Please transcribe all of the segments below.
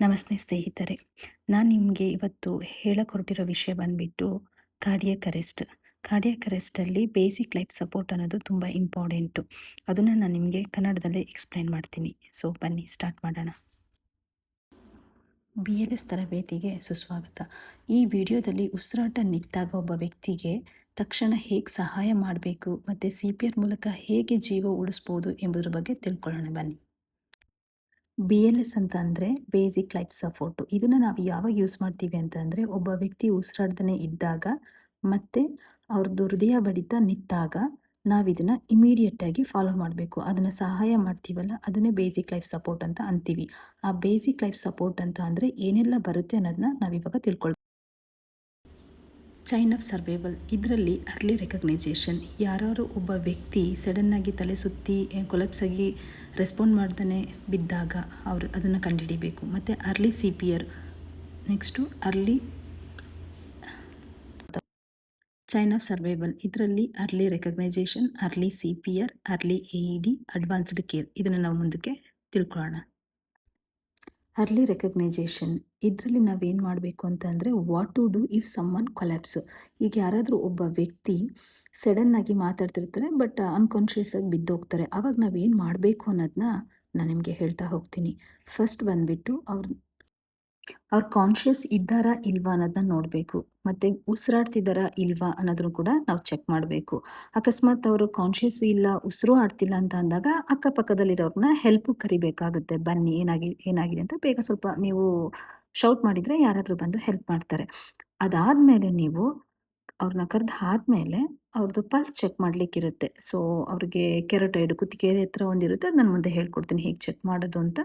ನಮಸ್ತೆ ಸ್ನೇಹಿತರೆ. ನಾನು ನಿಮಗೆ ಇವತ್ತು ಹೇಳಕೊರಟಿರೋ ವಿಷಯ ಬಂದುಬಿಟ್ಟು ಕಾರ್ಡಿಯಕ್ ಅರೆಸ್ಟ್ ಕಾರ್ಡಿಯಕ್ ಅರೆಸ್ಟಲ್ಲಿ ಬೇಸಿಕ್ ಲೈಫ್ ಸಪೋರ್ಟ್ ಅನ್ನೋದು ತುಂಬ ಇಂಪಾರ್ಟೆಂಟು. ಅದನ್ನು ನಾನು ನಿಮಗೆ ಕನ್ನಡದಲ್ಲೇ ಎಕ್ಸ್ಪ್ಲೈನ್ ಮಾಡ್ತೀನಿ. ಸೊ, ಬನ್ನಿ ಸ್ಟಾರ್ಟ್ ಮಾಡೋಣ. ಬಿ ಎಲ್ ಎಸ್ ತರಬೇತಿಗೆ ಸುಸ್ವಾಗತ. ಈ ವಿಡಿಯೋದಲ್ಲಿ ಉಸಿರಾಟ ನಿಂತಾಗ ಒಬ್ಬ ವ್ಯಕ್ತಿಗೆ ತಕ್ಷಣ ಹೇಗೆ ಸಹಾಯ ಮಾಡಬೇಕು ಮತ್ತು ಸಿ ಪಿ ಆರ್ ಮೂಲಕ ಹೇಗೆ ಜೀವ ಉಳಿಸ್ಬೋದು ಎಂಬುದ್ರ ಬಗ್ಗೆ ತಿಳ್ಕೊಳ್ಳೋಣ ಬನ್ನಿ. ಬಿ ಎಲ್ ಎಸ್ ಅಂತ ಅಂದರೆ ಬೇಸಿಕ್ ಲೈಫ್ ಸಪೋರ್ಟು ಇದನ್ನು ನಾವು ಯಾವಾಗ ಯೂಸ್ ಮಾಡ್ತೀವಿ ಅಂತಂದರೆ ಒಬ್ಬ ವ್ಯಕ್ತಿ ಉಸಿರಾಡ್ದೇ ಇದ್ದಾಗ ಮತ್ತು ಅವ್ರದ್ದು ಹೃದಯ ಬಡಿತ ನಿಂತಾಗ ನಾವು ಇದನ್ನು ಇಮಿಡಿಯೇಟಾಗಿ ಫಾಲೋ ಮಾಡಬೇಕು. ಅದನ್ನು ಸಹಾಯ ಮಾಡ್ತೀವಲ್ಲ, ಅದನ್ನೇ ಬೇಸಿಕ್ ಲೈಫ್ ಸಪೋರ್ಟ್ ಅಂತ ಅಂತೀವಿ. ಆ ಬೇಸಿಕ್ ಲೈಫ್ ಸಪೋರ್ಟ್ ಅಂತ ಅಂದರೆ ಏನೆಲ್ಲ ಬರುತ್ತೆ ಅನ್ನೋದನ್ನ ನಾವಿವಾಗ ತಿಳ್ಕೊಳ್ಬೇಕು ಚೈನ್ ಆಫ್ ಸರ್ವೈವಲ್ ಇದರಲ್ಲಿ ಅರ್ಲಿ ರೆಕಗ್ನೈಸೇಷನ್ ಯಾರು ಒಬ್ಬ ವ್ಯಕ್ತಿ ಸಡನ್ನಾಗಿ ತಲೆ ಸುತ್ತಿ ಕೊಲಪ್ಸಾಗಿ ರೆಸ್ಪಾಂಡ್ ಮಾಡ್ದೇ ಬಿದ್ದಾಗ ಅವರು ಅದನ್ನು ಕಂಡುಹಿಡಿಬೇಕು ಮತ್ತು early C P R next early chain of survival ಇದರಲ್ಲಿ early recognition early C P R early A E D advanced care ಇದನ್ನು ನಾವು ಮುಂದಕ್ಕೆ ತಿಳ್ಕೊಳ್ಳೋಣ. ಅರ್ಲಿ ರೆಕಗ್ನೈಜೇಷನ್ ಇದರಲ್ಲಿ ನಾವೇನು ಮಾಡಬೇಕು ಅಂತ ಅಂದರೆ what to do if someone collapse ಈಗ ಯಾರಾದರೂ ಒಬ್ಬ ವ್ಯಕ್ತಿ ಸಡನ್ನಾಗಿ ಮಾತಾಡ್ತಿರ್ತಾರೆ ಬಟ್ ಅನ್ಕಾನ್ಷಿಯಸ್ ಆಗಿ ಬಿದ್ದೋಗ್ತಾರೆ. ಆವಾಗ ನಾವೇನು ಮಾಡಬೇಕು ಅನ್ನೋದನ್ನ ನಾನು ನಿಮಗೆ ಹೇಳ್ತಾ ಹೋಗ್ತೀನಿ. ಫಸ್ಟ್ ಬಂದುಬಿಟ್ಟು ಅವ್ರು ಅವ್ರು ಕಾನ್ಷಿಯಸ್ ಇದ್ದಾರಾ ಇಲ್ವಾ ಅನ್ನೋದನ್ನ ನೋಡಬೇಕು. ಮತ್ತು ಉಸಿರಾಡ್ತಿದ್ದಾರಾ ಇಲ್ವಾ ಅನ್ನೋದನ್ನು ಕೂಡ ನಾವು ಚೆಕ್ ಮಾಡಬೇಕು. ಅಕಸ್ಮಾತ್ ಅವರು ಕಾನ್ಷಿಯಸ್ ಇಲ್ಲ, ಉಸಿರು ಆಡ್ತಿಲ್ಲ ಅಂತ ಅಂದಾಗ ಅಕ್ಕಪಕ್ಕದಲ್ಲಿರೋರನ್ನ ಹೆಲ್ಪ್ ಕರಿಬೇಕಾಗುತ್ತೆ. ಬನ್ನಿ, ಏನಾಗಿ, ಏನಾಗಿದೆ ಅಂತ ಬೇಗ ಸ್ವಲ್ಪ ನೀವು ಶೌಟ್ ಮಾಡಿದರೆ ಯಾರಾದರೂ ಬಂದು ಹೆಲ್ಪ್ ಮಾಡ್ತಾರೆ. ಅದಾದಮೇಲೆ ನೀವು ಅವ್ರನ್ನ ಕರೆದು ಆದಮೇಲೆ ಅವ್ರದ್ದು ಪಲ್ಸ್ ಚೆಕ್ ಮಾಡಲಿಕ್ಕಿರುತ್ತೆ. ಸೊ ಅವ್ರಿಗೆ ಕೆರಟೈಡ್ ಕುತ್ತಿಗೆರೆ ಹತ್ರ ಒಂದಿರುತ್ತೆ. ಅದು ನಾನು ಮುಂದೆ ಹೇಳ್ಕೊಡ್ತೀನಿ. ಹೇಗೆ ಚೆಕ್ ಮಾಡೋದು ಅಂತ.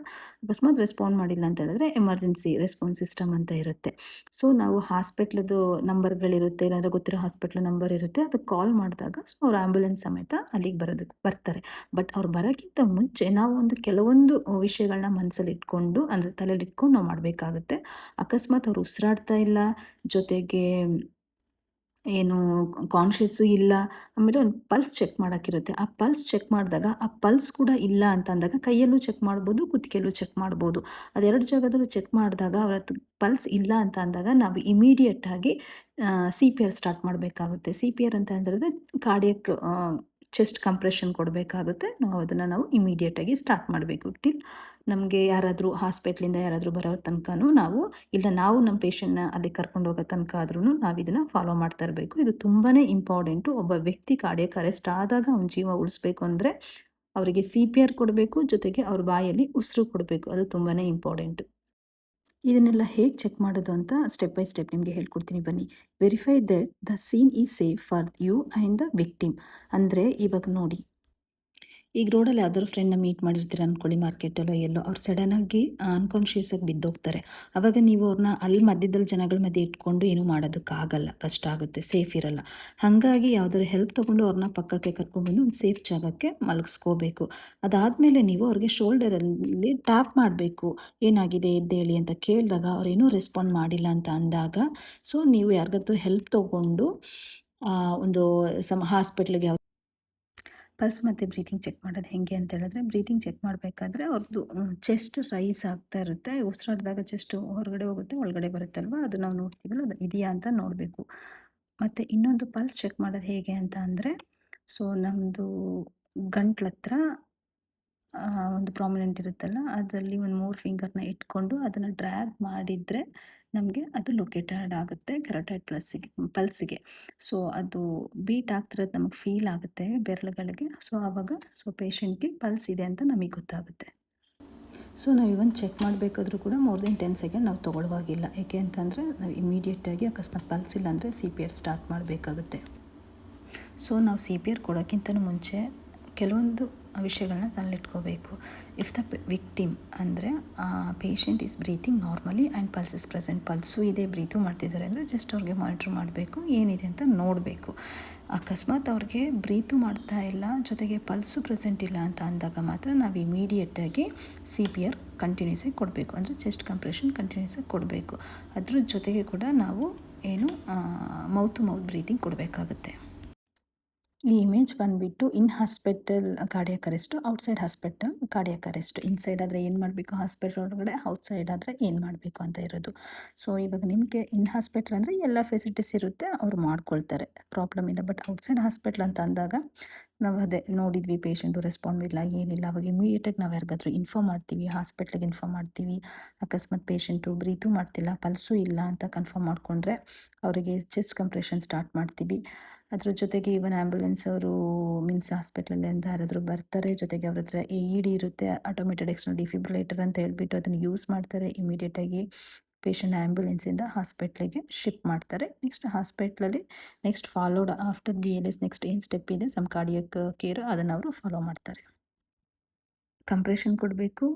ಅಕಸ್ಮಾತ್ ರೆಸ್ಪಾಂಡ್ ಮಾಡಿಲ್ಲ ಅಂತ ಹೇಳಿದ್ರೆ ಎಮರ್ಜೆನ್ಸಿ ರೆಸ್ಪಾನ್ಸ್ ಸಿಸ್ಟಮ್ ಅಂತ ಇರುತ್ತೆ. ಸೊ ನಾವು ಹಾಸ್ಪಿಟ್ಲದು ನಂಬರ್ಗಳಿರುತ್ತೆ ಇಲ್ಲಾಂದರೆ ಗೊತ್ತಿರೋ ಹಾಸ್ಪಿಟ್ಲ್ ನಂಬರ್ ಇರುತ್ತೆ. ಅದಕ್ಕೆ ಕಾಲ್ ಮಾಡಿದಾಗ ಸೊ ಅವ್ರು ಆ್ಯಂಬುಲೆನ್ಸ್ ಸಮೇತ ಅಲ್ಲಿಗೆ ಬರೋದಕ್ಕೆ ಬರ್ತಾರೆ. ಬಟ್ ಅವ್ರು ಬರೋಕ್ಕಿಂತ ಮುಂಚೆ ನಾವು ಒಂದು ಕೆಲವೊಂದು ವಿಷಯಗಳನ್ನ ಮನಸ್ಸಲ್ಲಿ ಇಟ್ಕೊಂಡು, ಅಂದರೆ ತಲೆಯಲ್ಲಿ ಇಟ್ಕೊಂಡು ನಾವು ಮಾಡಬೇಕಾಗುತ್ತೆ. ಅಕಸ್ಮಾತ್ ಅವ್ರು ಉಸಿರಾಡ್ತಾ ಇಲ್ಲ, ಜೊತೆಗೆ ಏನು ಕಾನ್ಷಿಯಸ್ಸು ಇಲ್ಲ. ಆಮೇಲೆ ಒಂದು ಪಲ್ಸ್ ಚೆಕ್ ಮಾಡೋಕ್ಕಿರುತ್ತೆ ಆ ಪಲ್ಸ್ ಚೆಕ್ ಮಾಡಿದಾಗ ಆ ಪಲ್ಸ್ ಕೂಡ ಇಲ್ಲ ಅಂತ ಅಂದಾಗ ಕೈಯಲ್ಲೂ ಚೆಕ್ ಮಾಡ್ಬೋದು, ಕುತ್ತಿಗೆಯಲ್ಲೂ ಚೆಕ್ ಮಾಡ್ಬೋದು. ಅದೆರಡು ಜಾಗದಲ್ಲೂ ಚೆಕ್ ಮಾಡಿದಾಗ ಅವ್ರ ಪಲ್ಸ್ ಇಲ್ಲ ಅಂತ ಅಂದಾಗ ನಾವು ಇಮಿಡಿಯೇಟಾಗಿ ಸಿ ಪಿ ಆರ್ ಸ್ಟಾರ್ಟ್ ಮಾಡಬೇಕಾಗುತ್ತೆ. ಸಿ ಪಿ ಆರ್ ಅಂತ ಅಂದ್ರೆ ಕಾರ್ಡಿಯಕ್ ಚೆಸ್ಟ್ ಕಂಪ್ರೆಷನ್ ಕೊಡಬೇಕಾಗುತ್ತೆ. ನಾವು ಅದನ್ನು ನಾವು ಇಮಿಡಿಯೇಟಾಗಿ ಸ್ಟಾರ್ಟ್ ಮಾಡಬೇಕು. ಟಿಲ್ ನಮಗೆ ಯಾರಾದರೂ ಹಾಸ್ಪಿಟ್ಲಿಂದ ಯಾರಾದರೂ ಬರೋ ತನಕನೂ ನಾವು, ಇಲ್ಲ ನಾವು ನಮ್ಮ ಪೇಷಂಟ್ನ ಅಲ್ಲಿ ಕರ್ಕೊಂಡು ಹೋಗೋ ತನಕ ಆದ್ರೂ ನಾವು ಇದನ್ನು ಫಾಲೋ ಮಾಡ್ತಾ ಇರಬೇಕು. ಇದು ತುಂಬಾ ಇಂಪಾರ್ಟೆಂಟು ಒಬ್ಬ ವ್ಯಕ್ತಿ ಕಾರ್ಡಿಯಕ್ ಅರೆಸ್ಟ್ ಆದಾಗ ಅವ್ನ ಜೀವ ಉಳಿಸ್ಬೇಕು ಅಂದರೆ ಅವರಿಗೆ ಸಿ ಪಿ ಆರ್ ಕೊಡಬೇಕು, ಜೊತೆಗೆ ಅವ್ರ ಬಾಯಲ್ಲಿ ಉಸಿರು ಕೊಡಬೇಕು. ಅದು ತುಂಬಾ ಇಂಪಾರ್ಟೆಂಟು ಇದನ್ನೆಲ್ಲ ಹೇಗೆ ಚೆಕ್ ಮಾಡೋದು ಅಂತ ಸ್ಟೆಪ್ ಬೈ ಸ್ಟೆಪ್ ನಿಮಗೆ ಹೇಳ್ಕೊಡ್ತೀನಿ ಬನ್ನಿ. Verify that the scene is safe for you and the victim ಅಂದರೆ ಇವಾಗ ನೋಡಿ ಈಗ ರೋಡಲ್ಲಿ ಯಾವ್ದಾದ್ರು ಫ್ರೆಂಡ್ನ ಮೀಟ್ ಮಾಡಿರ್ತೀರ ಅನ್ಕೊಳ್ಳಿ ಮಾರ್ಕೆಟಲ್ಲೋ ಎಲ್ಲೋ, ಅವ್ರು ಸಡನ್ನಾಗಿ ಅನ್ಕಾನ್ಷಿಯಸ್ ಆಗಿ ಬಿದ್ದೋಗ್ತಾರೆ. ಅವಾಗ ನೀವು ಅವ್ರನ್ನ ಅಲ್ಲಿ ಮಧ್ಯದಲ್ಲಿ ಜನಗಳ ಮಧ್ಯೆ ಇಟ್ಕೊಂಡು ಏನೂ ಮಾಡೋದಕ್ಕಾಗಲ್ಲ, ಕಷ್ಟ ಆಗುತ್ತೆ ಸೇಫ್ ಇರಲ್ಲ. ಹಾಗಾಗಿ ಯಾವ್ದಾದ್ರು ಹೆಲ್ಪ್ ತೊಗೊಂಡು ಅವ್ರನ್ನ ಪಕ್ಕಕ್ಕೆ ಕರ್ಕೊಂಡ್ಬಂದು ಒಂದು ಸೇಫ್ ಜಾಗಕ್ಕೆ ಮಲಗಿಸ್ಕೋಬೇಕು. ಅದಾದಮೇಲೆ ನೀವು ಅವ್ರಿಗೆ ಶೋಲ್ಡರಲ್ಲಿ ಟ್ಯಾಪ್ ಮಾಡಬೇಕು. ಏನಾಗಿದೆ ಎದ್ದೇಳಿ ಅಂತ ಕೇಳಿದಾಗ ಅವ್ರೇನೂ ರೆಸ್ಪಾಂಡ್ ಮಾಡಿಲ್ಲ ಅಂತ ಅಂದಾಗ ಸೊ ನೀವು ಯಾರಿಗಾದ್ರೂ ಹೆಲ್ಪ್ ತೊಗೊಂಡು ಒಂದು ಸಮ ಹಾಸ್ಪಿಟ್ಲಿಗೆ ಪಲ್ಸ್ ಮತ್ತು ಬ್ರೀತಿಂಗ್ ಚೆಕ್ ಮಾಡೋದು ಹೇಗೆ ಅಂತ ಹೇಳಿದ್ರೆ ಬ್ರೀತಿಂಗ್ ಚೆಕ್ ಮಾಡಬೇಕಾದ್ರೆ ಅವ್ರದ್ದು ಚೆಸ್ಟ್ ರೈಸ್ ಆಗ್ತಾ ಇರುತ್ತೆ. ಉಸಿರಾಡಿದಾಗ ಚೆಸ್ಟ್ ಹೊರಗಡೆ ಹೋಗುತ್ತೆ, ಒಳಗಡೆ ಬರುತ್ತಲ್ವ? ಅದು ನಾವು ನೋಡ್ತೀವಲ್ಲ, ಅದು ಇದೆಯಾ ಅಂತ ನೋಡಬೇಕು. ಮತ್ತು ಇನ್ನೊಂದು ಪಲ್ಸ್ ಚೆಕ್ ಮಾಡೋದು ಹೇಗೆ ಅಂತ ಅಂದರೆ ಸೊ ನಮ್ಮದು ಗಂಟ್ಲ ಹತ್ರ ಒಂದು ಪ್ರಾಮಿನೆಂಟ್ ಇರುತ್ತಲ್ಲ, ಅದರಲ್ಲಿ ಒಂದು ಮೂರು ಫಿಂಗರ್ನ ಇಟ್ಕೊಂಡು ಅದನ್ನು ಡ್ರ್ಯಾಗ್ ಮಾಡಿದರೆ ನಮಗೆ ಅದು ಲೊಕೇಟೆಡ್ ಆಗುತ್ತೆ ಕೆರಟೈಡ್ ಪ್ಲಸ್ಸಿಗೆ ಪಲ್ಸಿಗೆ ಸೊ ಅದು ಬೀಟ್ ಆಗ್ತಿರೋದು ನಮಗೆ ಫೀಲ್ ಆಗುತ್ತೆ ಬೆರಳುಗಳಿಗೆ. ಸೊ ಆವಾಗ ಸೊ ಪೇಷಂಟ್ಗೆ ಪಲ್ಸ್ ಇದೆ ಅಂತ ನಮಗೆ ಗೊತ್ತಾಗುತ್ತೆ. ಸೊ ನಾವು ಇವನ್ ಚೆಕ್ ಮಾಡಬೇಕಾದ್ರೂ ಕೂಡ ಮೋರ್ ದೆನ್ ಟೆನ್ ಸೆಕೆಂಡ್ ನಾವು ತೊಗೊಳ್ವಾಗಿಲ್ಲ. ಏಕೆ ಅಂತಂದರೆ, ನಾವು ಇಮಿಡಿಯೇಟಾಗಿ ಅಕಸ್ಮಾತ್ ಪಲ್ಸ್ ಇಲ್ಲ ಅಂದರೆ ಸಿ ಪಿ ಆರ್ ಸ್ಟಾರ್ಟ್ ಮಾಡಬೇಕಾಗುತ್ತೆ. ಸೊ ನಾವು ಸಿ ಪಿ ಆರ್ ಕೊಡೋಕ್ಕಿಂತ ಮುಂಚೆ ಕೆಲವೊಂದು ವಿಷಯಗಳನ್ನ ತಲೆಲಿಟ್ಕೋಬೇಕು ಇಫ್ ದ ವಿಕ್ಟಿಮ್ ಅಂದರೆ patient is breathing normally and pulse is present pulse ಇದೆ ಬ್ರೀತು ಮಾಡ್ತಿದ್ದಾರೆ ಅಂದರೆ ಜಸ್ಟ್ ಅವ್ರಿಗೆ ಮಾನಿಟ್ರ್ ಮಾಡಬೇಕು, ಏನಿದೆ ಅಂತ ನೋಡಬೇಕು. ಅಕಸ್ಮಾತ್ ಅವ್ರಿಗೆ ಬ್ರೀತು ಮಾಡ್ತಾ ಇಲ್ಲ, ಜೊತೆಗೆ ಪಲ್ಸು ಪ್ರೆಸೆಂಟ್ ಇಲ್ಲ ಅಂತ ಅಂದಾಗ ಮಾತ್ರ ನಾವು ಇಮಿಡಿಯೇಟಾಗಿ ಸಿ ಪಿ ಆರ್ ಕಂಟಿನ್ಯೂಸ್ ಆಗಿ ಕೊಡಬೇಕು. ಅಂದರೆ ಚೆಸ್ಟ್ ಕಂಪ್ರೆಷನ್ ಕಂಟಿನ್ಯೂಸ್ ಆಗಿ ಕೊಡಬೇಕು. ಅದ್ರ ಜೊತೆಗೆ ಕೂಡ ನಾವು ಏನು ಮೌತ್ ಮೌತ್ ಬ್ರೀತಿಂಗ್ ಕೊಡಬೇಕಾಗುತ್ತೆ. ಈ ಇಮೇಜ್ ಬಂದುಬಿಟ್ಟು in hospital cardiac arrest outside hospital cardiac arrest inside ಆದರೆ ಏನು ಮಾಡಬೇಕು? ಹಾಸ್ಪಿಟಲ್ ಒಳಗಡೆ, ಔಟ್ಸೈಡ್ ಆದರೆ ಏನು ಮಾಡಬೇಕು ಅಂತ ಇರೋದು. ಸೊ ಇವಾಗ ನಿಮಗೆ ಇನ್ ಹಾಸ್ಪಿಟಲ್ ಅಂದರೆ ಎಲ್ಲ ಫೆಸಿಲಿಟೀಸ್ ಇರುತ್ತೆ, ಅವ್ರು ಮಾಡ್ಕೊಳ್ತಾರೆ. ಪ್ರಾಬ್ಲಮ್ ಇಲ್ಲ. ಬಟ್ ಔಟ್ಸೈಡ್ ಹಾಸ್ಪಿಟ್ಲ್ ಅಂತ ಅಂದಾಗ ನಾವು ಅದೇ ನೋಡಿದ್ವಿ ಪೇಷಂಟು ರೆಸ್ಪಾಂಡ್ ಇಲ್ಲ, ಏನಿಲ್ಲ, ಅವಾಗ ಇಮಿಡಿಯೇಟಾಗಿ ನಾವು ಯಾರಿಗಾದ್ರೂ ಇನ್ಫಾರ್ಮ್ ಮಾಡ್ತೀವಿ ಹಾಸ್ಪಿಟ್ಲಿಗೆ ಇನ್ಫಾರ್ಮ್ ಮಾಡ್ತೀವಿ, ಅಕಸ್ಮಾತ್ ಪೇಷಂಟು ಬ್ರೀತು ಮಾಡ್ತಿಲ್ಲ ಪಲ್ಸು ಇಲ್ಲ ಅಂತ ಕನ್ಫರ್ಮ್ ಮಾಡಿಕೊಂಡ್ರೆ ಅವರಿಗೆ ಚೆಸ್ಟ್ ಕಂಪ್ರೆಷನ್ ಸ್ಟಾರ್ಟ್ ಮಾಡ್ತೀವಿ. ಅದ್ರ ಜೊತೆಗೆ ಈವನ್ ಆ್ಯಂಬುಲೆನ್ಸ್ ಅವರು ಮೀನ್ಸ್ ಹಾಸ್ಪಿಟ್ಲಲ್ಲಿ ಅಂತ ಯಾರಾದರೂ ಬರ್ತಾರೆ, ಜೊತೆಗೆ ಅವ್ರ ಹತ್ರ ಎ ಇ ಡಿ ಇರುತ್ತೆ ಆಟೋಮೇಟೆಡ್ ಎಕ್ಸ್ಟರ್ನಲ್ ಡಿಫಿಬ್ರಿಲೇಟರ್ ಅಂತ ಹೇಳ್ಬಿಟ್ಟು ಅದನ್ನು ಯೂಸ್ ಮಾಡ್ತಾರೆ ಇಮಿಡಿಯೇಟಾಗಿ ಪೇಷಂಟ್ ಆ್ಯಂಬುಲೆನ್ಸಿಂದ ಹಾಸ್ಪಿಟ್ಲಿಗೆ ಶಿಫ್ಟ್ ಮಾಡ್ತಾರೆ. ನೆಕ್ಸ್ಟ್ ಹಾಸ್ಪಿಟ್ಲಲ್ಲಿ next followed after B L S next ಏನು ಸ್ಟೆಪ್ ಇದೆ ಸಮ್ ಕಾರ್ಡಿಯಕ್ ಕೇರ್ ಅದನ್ನು ಅವರು ಫಾಲೋ ಮಾಡ್ತಾರೆ. ಕಂಪ್ರೆಷನ್ ಕೊಡಬೇಕು.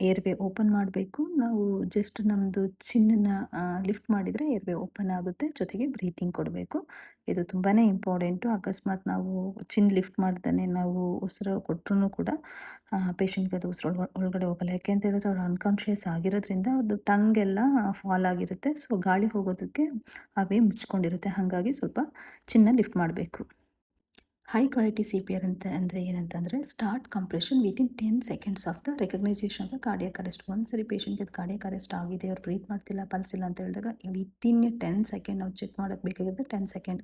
ಏರ್ವೇ ಓಪನ್ ಮಾಡಬೇಕು. ನಾವು ಜಸ್ಟ್ ನಮ್ಮದು ಚಿನ್ನನ್ನು ಲಿಫ್ಟ್ ಮಾಡಿದರೆ ಏರ್ವೆ ಓಪನ್ ಆಗುತ್ತೆ. ಜೊತೆಗೆ ಬ್ರೀತಿಂಗ್ ಕೊಡಬೇಕು. ಇದು ತುಂಬಾ ಇಂಪಾರ್ಟೆಂಟು ಅಕಸ್ಮಾತ್ ನಾವು ಚಿನ್ ಲಿಫ್ಟ್ ಮಾಡ್ದೇ ನಾವು ಉಸಿರು ಕೊಟ್ಟರು ಕೂಡ ಪೇಷಂಟ್ಗೆ ಅದು ಉಸಿರು ಒಳಗಡೆ ಹೋಗಲ್ಲ. ಯಾಕೆ ಅಂತ ಹೇಳಿದ್ರೆ ಅವ್ರು ಅನ್ಕಾನ್ಷಿಯಸ್ ಆಗಿರೋದ್ರಿಂದ ಅದು ಟಂಗ್ ಎಲ್ಲ ಫಾಲ್ ಆಗಿರುತ್ತೆ. ಸೊ ಗಾಳಿ ಹೋಗೋದಕ್ಕೆ ಅವೇ ಮುಚ್ಕೊಂಡಿರುತ್ತೆ. ಹಾಗಾಗಿ ಸ್ವಲ್ಪ ಚಿನ್ನ ಲಿಫ್ಟ್ ಮಾಡಬೇಕು. High quality C P R ಅಂತ ಅಂದರೆ ಏನಂತಂದರೆ start compression within ten seconds of the recognition of the cardiac arrest ಒಂದು ಸರಿ ಪೇಷಂಟ್ಗೆ ಅದು ಕಾರ್ಡಿಯಕ್ ಅರೆಸ್ಟ್ ಆಗಿದೆ, ಅವ್ರು ಬ್ರೀತ್ ಮಾಡ್ತಿಲ್ಲ ಪಲ್ಸಿಲ್ಲ ಅಂತ ಹೇಳಿದಾಗ ವಿತಿನ್ ಟೆನ್ ಸೆಕೆಂಡ್ ನಾವು ಚೆಕ್ ಮಾಡೋಕ್ಕೆ ಬೇಕಾಗಿದ್ದರೆ ಟೆನ್ ಸೆಕೆಂಡ್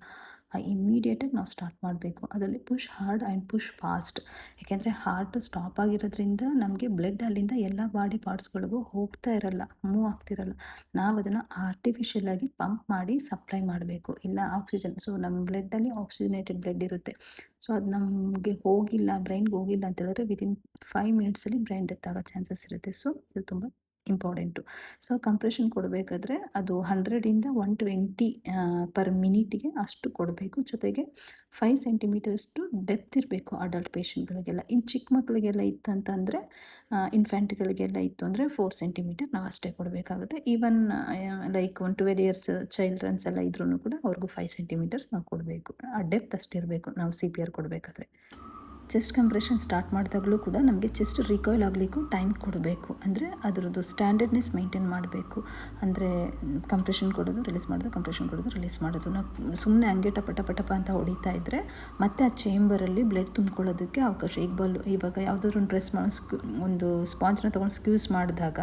ಇಮ್ಮಿಡಿಯೇಟಾಗಿ ನಾವು ಸ್ಟಾರ್ಟ್ ಮಾಡಬೇಕು. ಅದರಲ್ಲಿ push hard and push fast ಯಾಕೆಂದರೆ ಹಾರ್ಟ್ ಸ್ಟಾಪ್ ಆಗಿರೋದ್ರಿಂದ ನಮಗೆ ಬ್ಲಡ್ ಅಲ್ಲಿಂದ ಎಲ್ಲ ಬಾಡಿ ಪಾರ್ಟ್ಸ್ಗಳಿಗೂ ಹೋಗ್ತಾ ಇರಲ್ಲ ಮೂವ್ ಆಗ್ತಿರಲ್ಲ. ನಾವು ಅದನ್ನು ಆರ್ಟಿಫಿಷಿಯಲ್ ಆಗಿ ಪಂಪ್ ಮಾಡಿ ಸಪ್ಲೈ ಮಾಡಬೇಕು. ಇಲ್ಲ ಆಕ್ಸಿಜನ್ ಸೊ ನಮ್ಮ ಬ್ಲಡ್ಡಲ್ಲಿ ಆಕ್ಸಿಜನೇಟೆಡ್ ಬ್ಲಡ್ ಇರುತ್ತೆ. ಸೊ ಅದು ನಮಗೆ ಹೋಗಿಲ್ಲ ಬ್ರೈನ್ಗೆ ಹೋಗಿಲ್ಲ ಅಂತ ಹೇಳಿದ್ರೆ ವಿದಿನ್ ಫೈವ್ ಮಿನಿಟ್ಸಲ್ಲಿ ಬ್ರೈನ್ ಡೆತ್ ಆಗೋ ಚಾನ್ಸಸ್ ಇರುತ್ತೆ. ಸೊ ಇದು ತುಂಬ ಇಂಪಾರ್ಟೆಂಟು ಸೊ ಕಂಪ್ರೆಷನ್ ಕೊಡಬೇಕಾದ್ರೆ ಅದು ಹಂಡ್ರೆಡಿಂದ ಒನ್ ಟ್ವೆಂಟಿ ಪರ್ ಮಿನಿಟಿಗೆ ಅಷ್ಟು ಕೊಡಬೇಕು. ಜೊತೆಗೆ ಫೈವ್ ಸೆಂಟಿಮೀಟರ್ಸ್ಟು ಡೆಪ್ತ್ ಇರಬೇಕು ಅಡಲ್ಟ್ ಪೇಷಂಟ್ಗಳಿಗೆಲ್ಲ ಇನ್ನು ಚಿಕ್ಕ ಮಕ್ಕಳಿಗೆಲ್ಲ ಇತ್ತಂತಂದರೆ ಇನ್ಫ್ಯಾಂಟ್ಗಳಿಗೆಲ್ಲ ಇತ್ತು ಅಂದರೆ ಫೋರ್ ಸೆಂಟಿಮೀಟರ್ ನಾವು ಅಷ್ಟೇ ಕೊಡಬೇಕಾಗುತ್ತೆ. Even like one twelve years childrens ಎಲ್ಲ ಇದ್ರೂ ಕೂಡ ಅವ್ರಿಗೂ ಫೈವ್ ಸೆಂಟಿಮೀಟರ್ಸ್ ನಾವು ಕೊಡಬೇಕು. ಆ ಡೆಪ್ತ್ ಅಷ್ಟಿರಬೇಕು. ನಾವು ಸಿ ಪಿ ಆರ್ ಕೊಡಬೇಕಾದ್ರೆ. ಚೆಸ್ಟ್ ಕಂಪ್ರೆಷನ್ ಸ್ಟಾರ್ಟ್ ಮಾಡಿದಾಗಲೂ ಕೂಡ ನಮಗೆ ಚೆಸ್ಟ್ ರಿಕಾಯ್ಲ್ ಆಗಲಿಕ್ಕೂ ಟೈಮ್ ಕೊಡಬೇಕು. ಅಂದರೆ ಅದರದ್ದು ಸ್ಟ್ಯಾಂಡರ್ಡ್ನೆಸ್ ಮೇಂಟೈನ್ ಮಾಡಬೇಕು. ಅಂದರೆ ಕಂಪ್ರೆಷನ್ ಕೊಡೋದು ರಿಲೀಸ್ ಮಾಡೋದು ಕಂಪ್ರೆಷನ್ ಕೊಡೋದು ರಿಲೀಸ್ ಮಾಡೋದು. ನಾವು ಸುಮ್ಮನೆ ಹಂಗೆ ಟಪ ಟಪ ಅಂತ ಹೊಡಿತಾ ಇದ್ದರೆ ಮತ್ತೆ ಆ ಚೇಂಬರಲ್ಲಿ ಬ್ಲಡ್ ತುಂಬ್ಕೊಳ್ಳೋದಕ್ಕೆ ಅವಕಾಶ. ಈಗ ಬಲ್, ಇವಾಗ ಯಾವುದಾದ್ರು ಒಂದು ಡ್ರೆಸ್ ಮಾಡೋ ಸ್ಕ್ಯೂ ಒಂದು ಸ್ಪಾಂಜ್ನ ತೊಗೊಂಡು ಸ್ಕ್ಯೂಸ್ ಮಾಡಿದಾಗ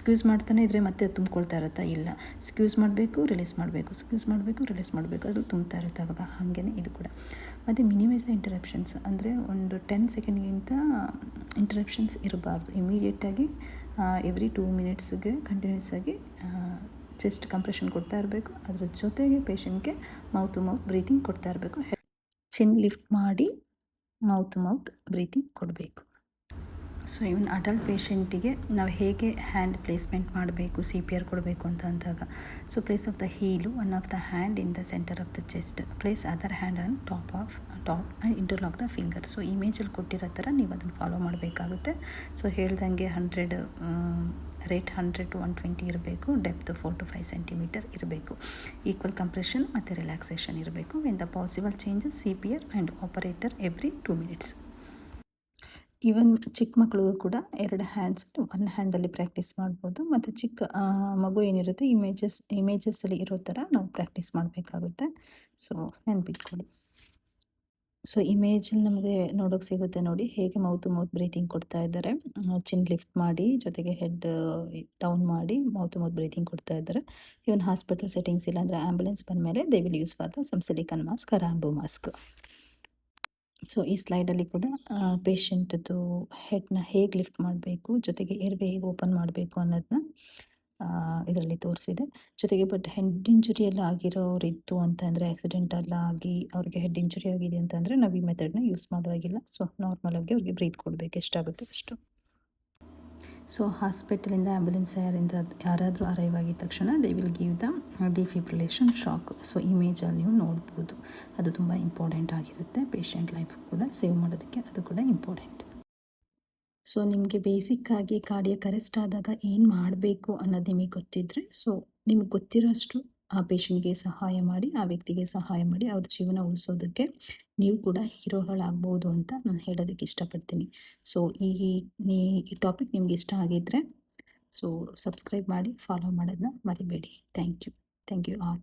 ಸ್ಕ್ಯೂಸ್ ಮಾಡ್ತಾನೆ ಇದ್ದರೆ ಮತ್ತೆ ಅದು ತುಂಬ್ಕೊಳ್ತಾ ಇರುತ್ತಾ? ಇಲ್ಲ. ಸ್ಕ್ಯೂಸ್ ಮಾಡಬೇಕು ರಿಲೀಸ್ ಮಾಡಬೇಕು ಸ್ಕ್ಯೂಸ್ ಮಾಡಬೇಕು ರಿಲೀಸ್ ಮಾಡಬೇಕು, ಅದು ತುಂಬ್ತಾ ಇರುತ್ತೆ ಅವಾಗ. ಹಾಗೇ ಇದು ಕೂಡ. ಮತ್ತು ಮಿನಿಮೈಸ್ ದ ಇಂಟರಪ್ಷನ್ಸ್ ಅಂದರೆ ಒಂದು ಟೆನ್ ಸೆಕೆಂಡ್ಗಿಂತ ಇಂಟರಪ್ಷನ್ಸ್ ಇರಬಾರ್ದು. ಇಮಿಡಿಯೇಟಾಗಿ ಎವ್ರಿ ಟೂ ಮಿನಿಟ್ಸ್ಗೆ ಕಂಟಿನ್ಯೂಸ್ ಆಗಿ ಚೆಸ್ಟ್ ಕಂಪ್ರೆಷನ್ ಕೊಡ್ತಾ ಇರಬೇಕು. ಅದರ ಜೊತೆಗೆ ಪೇಷಂಟ್ಗೆ ಮೌತ್ ಟು ಮೌತ್ ಬ್ರೀತಿಂಗ್ ಕೊಡ್ತಾ ಇರಬೇಕು. ಚಿನ್ ಲಿಫ್ಟ್ ಮಾಡಿ ಮೌತ್ ಟು ಮೌತ್ ಬ್ರೀತಿಂಗ್ ಕೊಡಬೇಕು. ಸೊ ಇವನ್ ಅಡಲ್ಟ್ ಪೇಷಂಟಿಗೆ ನಾವು ಹೇಗೆ ಹ್ಯಾಂಡ್ ಪ್ಲೇಸ್ಮೆಂಟ್ ಮಾಡಬೇಕು ಸಿ ಪಿ ಆರ್ ಕೊಡಬೇಕು ಅಂತ ಅಂದಾಗ so place of the heel one of the hand in the centre of the chest place other hand on top of top and interlock the finger so ಇಮೇಜಲ್ಲಿ ಕೊಟ್ಟಿರೋ ಥರ ನೀವು ಅದನ್ನು follow ಮಾಡಬೇಕಾಗುತ್ತೆ. So ಹೇಳ್ದಂಗೆ hundred rate hundred to one twenty ಇರಬೇಕು. Depth four to five centimetre ಇರಬೇಕು. Equal compression ಮತ್ತು relaxation ಇರಬೇಕು. When the possible changes C P R and operator every two minutes even ಚಿಕ್ಕ ಮಕ್ಕಳಿಗೂ ಕೂಡ ಎರಡು ಹ್ಯಾಂಡ್ಸ್ ಒನ್ ಹ್ಯಾಂಡಲ್ಲಿ ಪ್ರಾಕ್ಟೀಸ್ ಮಾಡ್ಬೋದು. ಮತ್ತು ಚಿಕ್ಕ ಮಗು ಏನಿರುತ್ತೆ ಇಮೇಜಸ್ ಇಮೇಜಸ್ಸಲ್ಲಿ ಇರೋ ಥರ ನಾವು ಪ್ರಾಕ್ಟೀಸ್ ಮಾಡಬೇಕಾಗುತ್ತೆ. ಸೊ ನೆನ್ಪಿಟ್ಕೊಳ್ಳಿ. ಸೊ ಇಮೇಜಲ್ಲಿ ನಮಗೆ ನೋಡೋಕೆ ಸಿಗುತ್ತೆ ನೋಡಿ, ಹೇಗೆ ಮೌತ್ ಮೌತ್ ಬ್ರೀತಿಂಗ್ ಕೊಡ್ತಾ ಇದ್ದಾರೆ. ಚಿನ್ ಲಿಫ್ಟ್ ಮಾಡಿ, ಜೊತೆಗೆ ಹೆಡ್ ಡೌನ್ ಮಾಡಿ ಮೌತ್ ಮೌತ್ ಬ್ರೀತಿಂಗ್ ಕೊಡ್ತಾ ಇದ್ದಾರೆ. ಇವನ್ ಹಾಸ್ಪಿಟಲ್ ಸೆಟ್ಟಿಂಗ್ಸ್ ಇಲ್ಲಾಂದರೆ ಆ್ಯಂಬುಲೆನ್ಸ್ ಬಂದ ಮೇಲೆ they will use for the some silicon mask or ambu mask so ಈ ಸ್ಲೈಡಲ್ಲಿ ಕೂಡ ಪೇಷಂಟದ್ದು ಹೆಡ್ನ ಹೇಗೆ ಲಿಫ್ಟ್ ಮಾಡಬೇಕು, ಜೊತೆಗೆ ಏರ್ವೆ ಹೇಗೆ ಓಪನ್ ಮಾಡಬೇಕು ಅನ್ನೋದನ್ನ ಇದರಲ್ಲಿ ತೋರಿಸಿದೆ. ಜೊತೆಗೆ ಬಟ್ ಹೆಡ್ ಇಂಜುರಿ ಎಲ್ಲ ಆಗಿರೋರು ಇತ್ತು ಅಂತಂದರೆ ಆಕ್ಸಿಡೆಂಟ್ ಎಲ್ಲ ಆಗಿ ಅವ್ರಿಗೆ ಹೆಡ್ ಇಂಜುರಿ ಆಗಿದೆ ಅಂತಂದರೆ ನಾವು ಈ ಮೆಥಡ್ನ ಯೂಸ್ ಮಾಡೋವಾಗಿಲ್ಲ. ಸೊ ನಾರ್ಮಲಾಗಿ ಅವ್ರಿಗೆ ಬ್ರೀತ್ ಕೊಡಬೇಕು, ಎಷ್ಟಾಗುತ್ತೆ ಅಷ್ಟು. ಸೊ ಹಾಸ್ಪಿಟಲಿಂದ ಆ್ಯಂಬುಲೆನ್ಸ್ ಯಾರಿಂದ ಯಾರಾದರೂ ಅರೈವ್ ಆಗಿದ ತಕ್ಷಣ they will give the defibrillation shock so ಇಮೇಜಲ್ಲಿ ನೀವು ನೋಡ್ಬೋದು. ಅದು ತುಂಬ ಇಂಪಾರ್ಟೆಂಟ್ ಆಗಿರುತ್ತೆ. ಪೇಷಂಟ್ ಲೈಫ್ ಕೂಡ ಸೇವ್ ಮಾಡೋದಕ್ಕೆ ಅದು ಕೂಡ ಇಂಪಾರ್ಟೆಂಟ್ ಸೊ ನಿಮಗೆ ಬೇಸಿಕ್ಕಾಗಿ ಕಾರ್ಡಿಯಕ್ ಅರೆಸ್ಟ್ ಆದಾಗ ಏನು ಮಾಡಬೇಕು ಅನ್ನೋದು ನಿಮಗೆ ಗೊತ್ತಿದ್ದರೆ ಸೊ ನಿಮ್ಗೆ ಗೊತ್ತಿರೋಷ್ಟು ಆ ಪೇಷಂಟ್ಗೆ ಸಹಾಯ ಮಾಡಿ, ಆ ವ್ಯಕ್ತಿಗೆ ಸಹಾಯ ಮಾಡಿ ಅವ್ರ ಜೀವನ ಉಳಿಸೋದಕ್ಕೆ ನೀವು ಕೂಡ ಹೀರೋಗಳಾಗ್ಬೋದು ಅಂತ ನಾನು ಹೇಳೋದಕ್ಕೆ ಇಷ್ಟಪಡ್ತೀನಿ. ಸೊ ಈ ಈ ಟಾಪಿಕ್ ನಿಮ್ಗೆ ಇಷ್ಟ ಆಗಿದ್ದರೆ ಸೊ ಸಬ್ಸ್ಕ್ರೈಬ್ ಮಾಡಿ ಫಾಲೋ ಮಾಡೋದನ್ನ ಮರಿಬೇಡಿ. Thank you thank you all